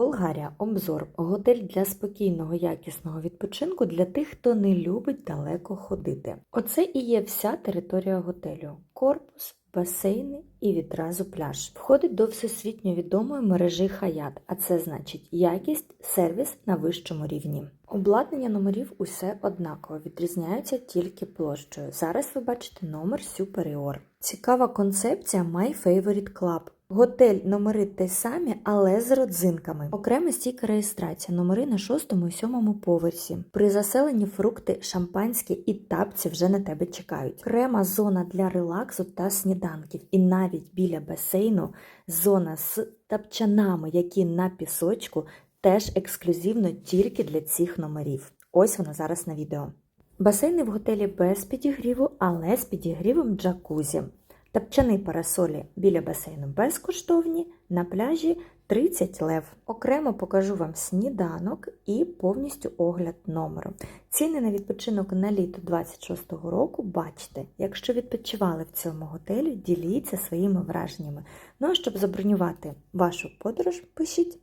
Болгарія обзор. Готель для спокійного, якісного відпочинку для тих, хто не любить далеко ходити. Оце і є вся територія готелю: корпус, басейни і відразу пляж. Входить до всесвітньо відомої мережі Хаят, а це значить якість, сервіс на вищому рівні. Обладнання номерів усе однаково, відрізняються тільки площею. Зараз ви бачите номер Superior. Цікава концепція My Favorite Club. Готель номери те самі, але з родзинками. Окрема стійка реєстрація, номери на шостому і сьомому поверсі. При заселенні фрукти, шампанське і тапці вже на тебе чекають. Окрема зона для релаксу та сніданків. І навіть біля басейну зона з тапчанами, які на пісочку, теж ексклюзивно тільки для цих номерів. Ось вона зараз на відео. Басейни в готелі без підігріву, але з підігрівом джакузі. Тапчани парасолі біля басейну безкоштовні, на пляжі 30 лев. Окремо покажу вам сніданок і повністю огляд номеру. Ціни на відпочинок на літо 26-го року бачите. Якщо відпочивали в цьому готелі, діліться своїми враженнями. Ну а щоб забронювати вашу подорож, пишіть.